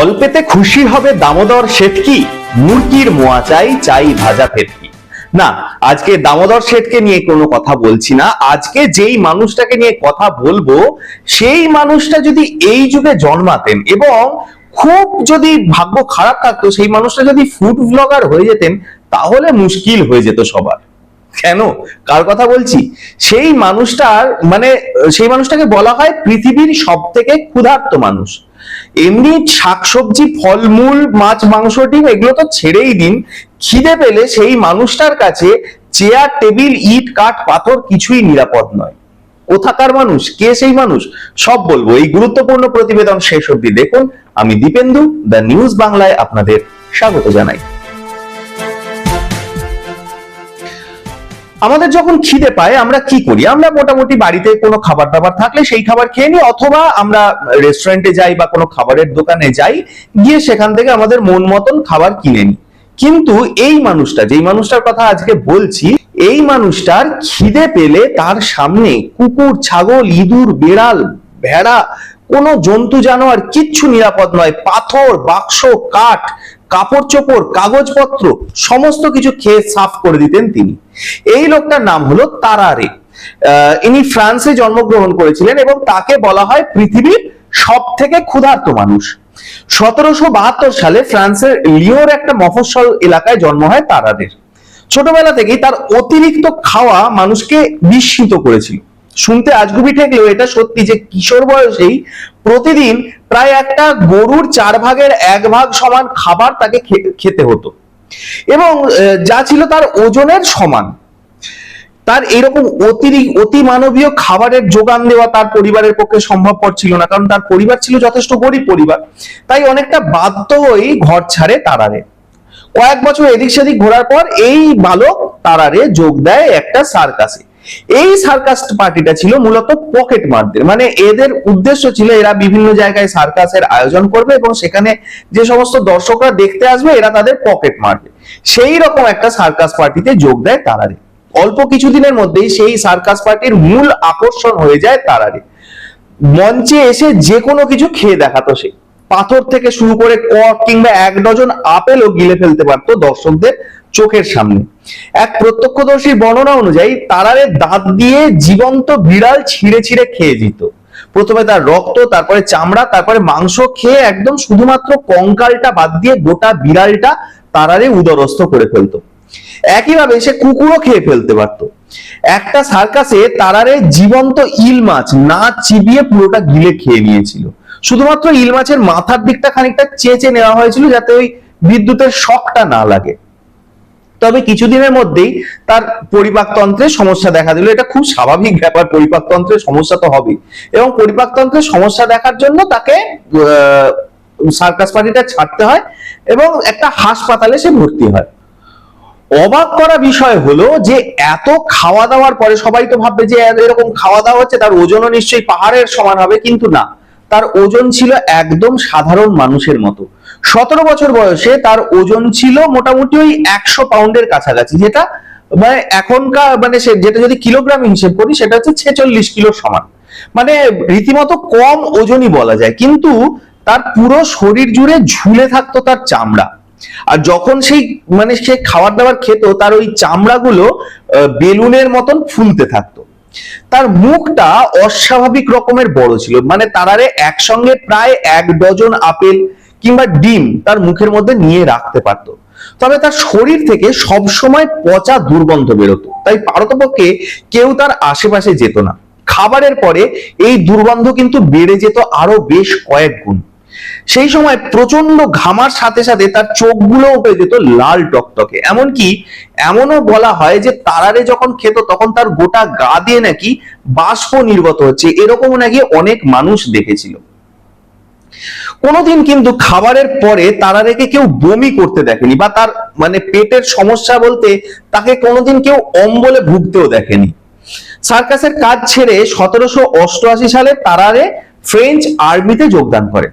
অল্পেতে খুশি হবে দামোদর শেঠকি মুরগির মোয়া চাই চাই ভাজা ফেটকি না, আজকে দামোদর শেঠকে নিয়ে কোনো কথা বলছি না। আজকে যেই মানুষটাকে নিয়ে কথা বলব, সেই মানুষটা যদি এই যুগে জন্মাতেন এবং খুব যদি ভাগ্য খারাপ থাকতো, সেই মানুষটা যদি ফুড ব্লগার হয়ে যেতেন, তাহলে মুশকিল হয়ে যেত সবার। কেন? কার কথা বলছি? সেই মানুষটার মানে সেই মানুষটাকে বলা হয় পৃথিবীর সব থেকে ক্ষুধার্ত মানুষ। এমনি শাকসবজি, ফলমূল, মাছ, মাংস, ডিম, এগুলো তো ছেড়েই দিন। খিদে পেলে সেই মানুষটার কাছে চেয়ার, টেবিল, ইট, কাঠ, পাথর কিছুই নিরাপদ নয়। কোথাকার মানুষ? কে সেই মানুষ? সব বলব। এই গুরুত্বপূর্ণ প্রতিবেদন শেষ অব্দি দেখুন। আমি দীপেন্দু, দ্য নিউজ বাংলায় আপনাদের স্বাগত জানাই। আমাদের যখন খিদে পায়, আমরা কি করি? আমরা মোটামুটি বাড়িতে কোনো খাবার দাবার থাকলে সেই খাবার খেয়ে নিই, অথবা আমরা রেস্টুরেন্টে যাই বা কোনো খাবারের দোকানে যাই, গিয়ে সেখান থেকে আমাদের মন মতন খাবার কিনে নিই। কিন্তু এই মানুষটা, যেই মানুষটার কথা আজকে বলছি, এই মানুষটার খিদে পেলে তার সামনে কুকুর, ছাগল, ইঁদুর, বেড়াল, ভেড়া, কোনো জন্তু, জানোয়ার কিচ্ছু নিরাপদ নয়। পাথর, বাক্স, কাঠ কাপড় চোপড় কাগজপত্র, সমস্ত কিছু খেয়ে সাফ করে দিতেন তিনি। এই লোকটার নাম হলো তারারে ইনি ফ্রান্সে জন্মগ্রহণ করেছিলেন এবং তাকে বলা হয় পৃথিবীর সব থেকে ক্ষুধার্ত মানুষ। সতেরোশো বাহাত্তর সালে ফ্রান্সের লিওর একটা মফস্বল এলাকায় জন্ম হয় তারাদের। ছোটবেলা থেকেই তার অতিরিক্ত খাওয়া মানুষকে বিস্মিত করেছিল। শুনতে আজগুবি ঠেকলেও এটা সত্যি যে কিশোর বয়সেই প্রতিদিন প্রায় একটা গরুর চার ভাগের এক ভাগ সমান খাবার তাকে খেতে হতো। এবং যা ছিল তার ওজনের সমান। তার এরকম অতিরিক্ত অতি মানবীয় খাবারের যোগান দেওয়া তার পরিবারের পক্ষে সম্ভবপর ছিল না, কারণ তার পরিবার ছিল যথেষ্ট গরিব পরিবার। তাই অনেকটা বাধ্য হয়েই ঘর ছাড়ে তারারে। কয়েক বছর এদিক সেদিক ঘোরার পর এই বালক তারারে যোগ দেয় একটা সার্কাসে। এই সার্কাস পার্টিটা ছিল মূলত পকেট মারদের। মানে এদের উদ্দেশ্য ছিল এরা বিভিন্ন জায়গায় সার্কাসের আয়োজন করবে এবং সেখানে যে সমস্ত দর্শকরা দেখতে আসবে, এরা তাদের পকেট মারবে। সেই রকম একটা সার্কাস পার্টিতে যোগ দেয় তারারে। অল্প কিছুদিনের মধ্যেই সেই সার্কাস পার্টির মূল আকর্ষণ হয়ে যায় তারারে। মঞ্চে এসে যে কোনো কিছু খেয়ে দেখাতো সে। পাথর থেকে শুরু করে কক কিংবা এক ডজন আপেলও গিলে ফেলতে পারতো দর্শকদের চোখের সামনে। এক প্রত্যক্ষদর্শীর বর্ণনা অনুযায়ী তারারে দাঁত দিয়ে জীবন্ত বিড়াল ছিঁড়ে ছিঁড়ে খেয়ে যেত প্রথমে তার রক্ত, তারপরে চামড়া, তারপরে মাংস খেয়ে একদম শুধুমাত্র কঙ্কালটা বাদ দিয়ে গোটা বিড়ালটা তারারে উদরস্থ করে ফেলতো। একইভাবে সে কুকুরও খেয়ে ফেলতে পারতো। একটা সার্কাসে তারারে জীবন্ত ইল মাছ না চিবিয়ে পুরোটা গিলে খেয়ে নিয়েছিল। শুধুমাত্র ইল মাছের মাথার দিকটা খানিকটা চেঁচে নেওয়া হয়েছিল যাতে ওই বিদ্যুতের শকটা না লাগে। তবে কিছুদিনের মধ্যেই তার পরিপাকতন্ত্রের সমস্যা দেখা দিল। এটা খুব স্বাভাবিক ব্যাপার পরিপাকতন্ত্রের সমস্যা তো হবে এবং পরিপাকতন্ত্রের সমস্যা দেখার জন্য তাকে সার্কাস পার্টিটা ছাড়তে হয় এবং একটা হাসপাতালে সে ভর্তি হয়। অবাক করা বিষয় হলো যে এত খাওয়া দাওয়ার পরে সবাই তো ভাববে যে এরকম খাওয়া দাওয়া হচ্ছে, তার ওজনও নিশ্চয়ই পাহাড়ের সমান হবে, কিন্তু না। তার ওজন ছিল একদম সাধারণ মানুষের মতো। সতেরো বছর বয়সে তার ওজন ছিল মোটামুটি ওই একশো পাউন্ডের কাছাকাছি, যেটা মানে এখনকার মানে যেটা যদি কিলোগ্রাম হিসেব করি সেটা হচ্ছে ছেচল্লিশ কিলোর সমান। মানে রীতিমতো কম ওজনই বলা যায়, কিন্তু তার পুরো শরীর জুড়ে ঝুলে থাকতো তার চামড়া। আর যখন সেই মানে সে খাবার দাবার খেত, তার ওই চামড়াগুলো বেলুনের মতন ফুলতে থাকতো। তার মুখটা অস্বাভাবিক রকমের বড় ছিল। মানে তারারে একসঙ্গে প্রায় এক ডজন আপেল কিংবা ডিম তার মুখের মধ্যে নিয়ে রাখতে পারত। তবে তার শরীর থেকে সব সময় পচা দুর্গন্ধ বেরোতো। তাই পারতপক্ষে কেউ তার আশেপাশে যেত না। খাবারের পরে এই দুর্গন্ধ কিন্তু বেড়ে যেত আরও বেশ কয়েক গুণ। সেই সময় প্রচণ্ড ঘামার সাথে সাথে তার চোখগুলো হয়ে যেত লাল টকটকে। এমনকি এমনও বলা হয় যে তারারে যখন খেত তখন তার গোটা গা দিয়ে নাকি বাষ্প নির্গত হচ্ছে। এরকমও নাকি অনেক মানুষ দেখেছিল। কোনোদিন কিন্তু খাবারের পরে তারারেকে কেউ বমি করতে দেখেনি বা তার মানে পেটের সমস্যা বলতে তাকে কোনোদিন কেউ অম্বলে ভুগতেও দেখেনি। সার্কাসের কাজ ছেড়ে সতেরোশো অষ্টআশি সালে তারারে ফ্রেঞ্চ আর্মিতে যোগদান করে।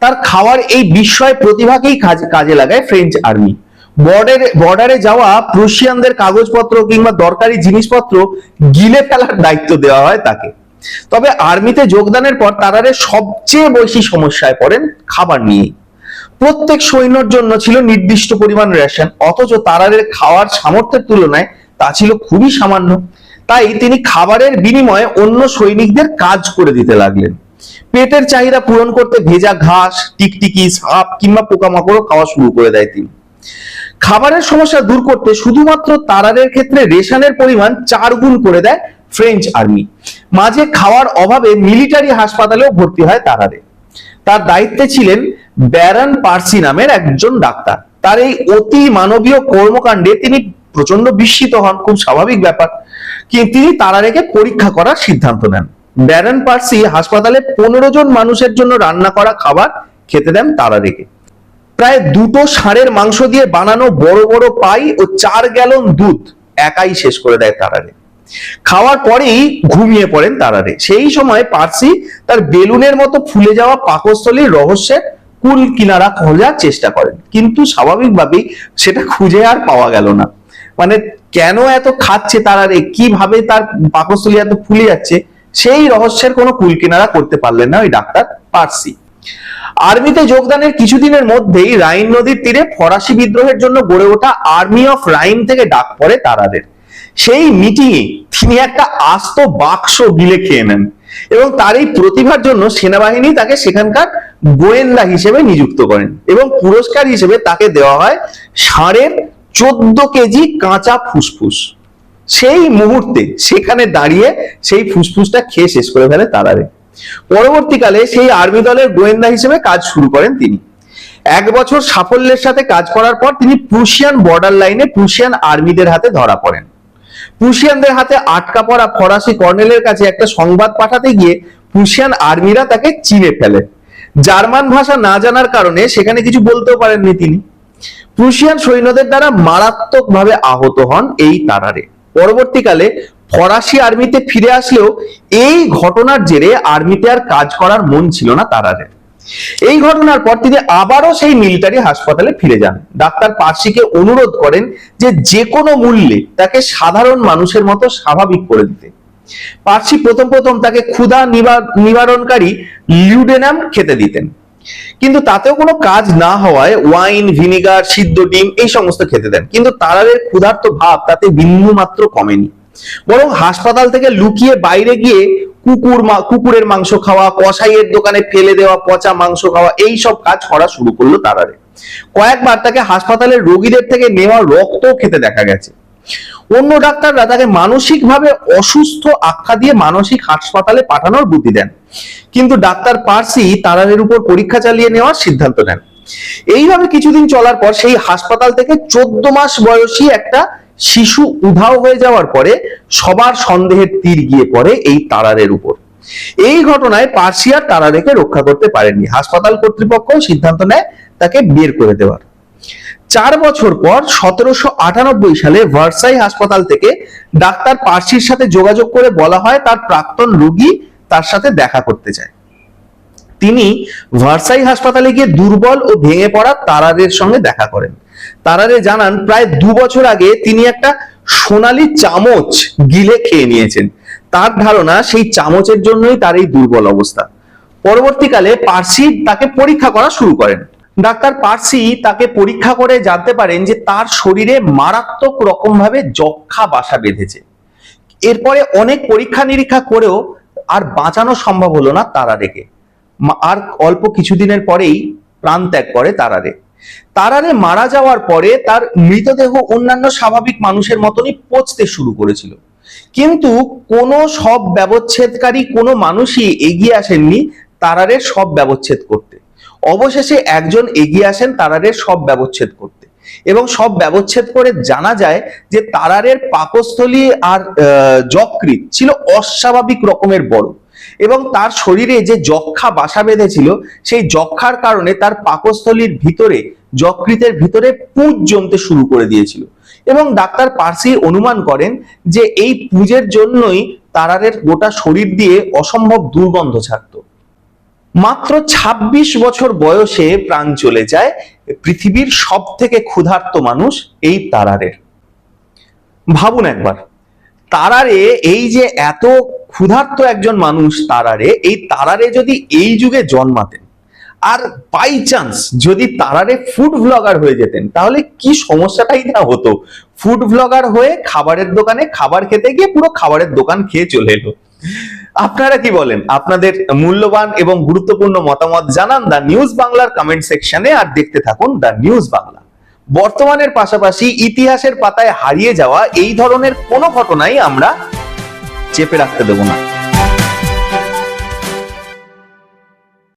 তার খাওয়ার এই বিস্ময় প্রতিভাকেই কাজে লাগায় ফ্রেঞ্চ আর্মি বর্ডারে বর্ডারে যাওয়া প্রুশিয়ানদের কাগজপত্র কিংবা দরকারি জিনিসপত্র গিলে ফেলার দায়িত্ব দেওয়া হয় তাকে। তবে আর্মিতে যোগদানের পর তারারে সবচেয়ে বেশি সমস্যায় পড়েন খাবার নিয়ে। প্রত্যেক সৈন্যর জন্য ছিল নির্দিষ্ট পরিমাণ রেশন, অথচ তারারের খাওয়ার সামর্থ্যের তুলনায় তা ছিল খুবই সামান্য। তাই তিনি খাবারের বিনিময়ে অন্য সৈনিকদের কাজ করে দিতে লাগলেন। পেটের চাহিদা পূরণ করতে ভেজা ঘাস, টিকটিকি, সাপ কিংবা পোকামাকড়ও খাওয়া শুরু করে দেয় তিনি। খাবারের সমস্যা দূর করতে শুধুমাত্র তারারের ক্ষেত্রে রেশনের পরিমাণ চার গুণ করে দেয় ফ্রেঞ্চ আর্মি মাঝে খাওয়ার অভাবে মিলিটারি হাসপাতালেও ভর্তি হয় তারারে তার দায়িত্বে ছিলেন ব্যারান পার্সি নামের একজন ডাক্তার। তার এই অতি মানবীয় কর্মকাণ্ডে তিনি প্রচণ্ড বিস্মিত হন, খুব স্বাভাবিক ব্যাপার। কিন্তু তিনি তারারেকে পরীক্ষা করার সিদ্ধান্ত নেন। ব্যারন পার্সি হাসপাতালে পনেরো জন মানুষের জন্য রান্না করা খাবার খেতে দেন তারারেকে প্রায় দুটো ষাঁড়ের মাংস দিয়ে বানানো বড় বড় পাই ও চার গ্যালন দুধ একাই শেষ করে দেয় তারারে খাওয়ার পরেই ঘুমিয়ে পড়েন তারারে সেই সময় পার্সি তার বেলুনের মতো ফুলে যাওয়া পাকস্থলীর রহস্যের কুল কিনারা খোঁজার চেষ্টা করেন। কিন্তু স্বাভাবিকভাবেই সেটা খুঁজে আর পাওয়া গেল না। মানে কেন এত খাচ্ছে তারারে কীভাবে তার পাকস্থলী এত ফুলে যাচ্ছে? সেই রহস্যের কোনো কুল কিনারা করতে পারলেন না ওই ডাক্তার পার্সি। আর্মিতে যোগদানের কিছুদিনের মধ্যেই রাইন নদীর তীরে ফরাসি বিদ্রোহের জন্য গড়ে ওঠা আর্মি অফ রাইন থেকে ডাক পড়ে তারাদের। সেই মিটিংয়ে তিনি একটা আস্ত বাক্স গিলে খেয়ে নেন এবং তার এই প্রতিভার জন্য সেনাবাহিনী তাকে সেখানকার গোয়েন্দা হিসেবে নিযুক্ত করেন এবং পুরস্কার হিসেবে তাকে দেওয়া হয় ষাঁড়ের চোদ্দ কেজি কাঁচা ফুসফুস। সেই মুহূর্তে সেখানে দাঁড়িয়ে সেই ফুসফুসটা খেয়ে শেষ করে ফেলে তারারে। পরবর্তীকালে সেই আর্মি দলের গোয়েন্দা হিসেবে কাজ শুরু করেন তিনি। এক বছর সাফল্যের সাথে কাজ করার পর তিনি প্রুশিয়ান বর্ডার লাইনে প্রুশিয়ান আর্মিদের হাতে ধরা পড়েন। প্রুশিয়ানদের হাতে আটকা পড়া ফরাসি কর্নেলের কাছে একটা সংবাদ পাঠাতে গিয়ে প্রুশিয়ান আর্মিরা তাকে চিনে ফেলে। জার্মান ভাষা না জানার কারণে সেখানে কিছু বলতেও পারেননি তিনি। প্রুশিয়ান সৈন্যদের দ্বারা মারাত্মকভাবে আহত হন এই তারারে। পরবর্তীকালে ফরাসি আর্মিতে ফিরে আসলেও এই ঘটনার জেরে আর্মিতে আর কাজ করার মন ছিল না তারারে এই ঘটনার পর তিনি আবারও সেই মিলিটারি হাসপাতালে ফিরে যান। ডাক্তার পার্সিকে অনুরোধ করেন যে যে কোনো মূল্যে তাকে সাধারণ মানুষের মতো স্বাভাবিক করে দিতে। পার্সি প্রথম প্রথম তাকে ক্ষুধা নিবা- নিবারণকারী লিউডেনাম খেতে দিতেন। কিন্তু তাতেও কোনো কাজ না হওয়ায় ওয়াইন, ভিনিগার, সিদ্ধ ডিম এই সমস্ত খেতে দেন। কিন্তু তারারের ক্ষুধার্ত ভাব তাতে বিন্দু মাত্র কমেনি। বরং হাসপাতাল থেকে লুকিয়ে বাইরে গিয়ে কুকুর কুকুরের মাংস খাওয়া, কসাইয়ের দোকানে ফেলে দেওয়া, পচা মাংস খাওয়া, এই সব কাজ করা শুরু করল তারারে কয়েকবার তাকে হাসপাতালের রোগীদের থেকে নেওয়া রক্ত খেতে দেখা গেছে। অন্য ডাক্তাররা তাকে মানসিকভাবে অসুস্থ আখ্যা দিয়ে মানসিক হাসপাতালে পাঠানোর বুদ্ধি দেন। কিন্তু ডাক্তার পার্সি তারারের উপর পরীক্ষা চালিয়ে নেওয়ার সিদ্ধান্ত নেন। এইভাবে কিছুদিন চলার পর সেই হাসপাতাল থেকে চোদ্দ মাস বয়সী একটা শিশু উধাও হয়ে যাওয়ার পরে সবার সন্দেহের তীর গিয়ে পড়ে এই তারারের উপর। এই ঘটনায় পার্সিয়ার তারারেকে রক্ষা করতে পারেননি। হাসপাতাল কর্তৃপক্ষ সিদ্ধান্ত নেয় তাকে বের করে দেওয়ার। চার বছর পর সতেরোশো আটানব্বই সালে ভার্সাই হাসপাতাল থেকে ডাক্তার পার্সির সাথে যোগাযোগ করে বলা হয়, তার প্রাক্তন রোগী তার সাথে দেখা করতে চায়। তিনি ভার্সাই হাসপাতালে গিয়ে দুর্বল ও ভেঙে পড়া তারারের সঙ্গে দেখা করেন। তারারে জানান, প্রায় দু বছর আগে তিনি একটা সোনালী চামচ গিলে খেয়ে নিয়েছেন। তার ধারণা, সেই চামচের জন্যই তার এই দুর্বল অবস্থা। পরবর্তীকালে পার্সি তাকে পরীক্ষা করা শুরু করেন। ডাক্তার পার্সি তাকে পরীক্ষা করে জানতে পারেন যে তার শরীরে মারাত্মক রকম ভাবে যক্ষা বাসা বেঁধেছে। এরপরে অনেক পরীক্ষা নিরীক্ষা করেও আর বাঁচানো সম্ভব হলো না তারারেকে। আর অল্প কিছুদিনের পরেই প্রাণ ত্যাগ করে তারারে। তারারে মারা যাওয়ার পরে তার মৃতদেহ অন্যান্য স্বাভাবিক মানুষের মতনই পচতে শুরু করেছিল। কিন্তু কোনো সব ব্যবচ্ছেদকারী কোনো মানুষই এগিয়ে আসেননি তারারের সব ব্যবচ্ছেদ করতে। অবশেষে একজন এগিয়ে আসেন তারারের সব ব্যবচ্ছেদ করতে। এবং সব ব্যবচ্ছেদ করে জানা যায় যে তারারের পাকস্থলী আর যকৃৎ ছিল অস্বাভাবিক রকমের বড়। এবং তার শরীরে যে যক্ষা বাসা বেঁধেছিল, সেই যক্ষার কারণে তার পাকস্থলীর ভিতরে, যকৃতের ভিতরে পুঁজ জমতে শুরু করে দিয়েছিল। এবং ডাক্তার পার্সি অনুমান করেন যে এই পুঁজের জন্যই তারারের গোটা শরীর দিয়ে অসম্ভব দুর্গন্ধ ছাড়তো। মাত্র ২৬ বছর বয়সে প্রাণ চলে যায় পৃথিবীর সব থেকে ক্ষুধার্ত মানুষ এই তারারের ভাবুন একবার, তারারে, এই যে এত ক্ষুধার্ত একজন মানুষ তারারে, এই তারারে যদি এই যুগে জন্মাতেন, আর বাই চান্স যদি তারারে ফুড ব্লগার হয়ে যেতেন, তাহলে কি সমস্যাটাই না হতো? ফুড ব্লগার হয়ে খাবারের দোকানে খাবার খেতে গিয়ে পুরো খাবারের দোকান খেয়ে চলে এলো। আপনারা কি বলেন? আপনাদের মূল্যবান এবং গুরুত্বপূর্ণ মতামত জানান দ্য নিউজ বাংলার কমেন্ট সেকশনে আর দেখতে থাকুন দ্য নিউজ বাংলা। বর্তমানের পাশাপাশি ইতিহাসের পাতায় হারিয়ে যাওয়া এই ধরনের কোনো ঘটনাই আমরা চেপে রাখতে দেব না।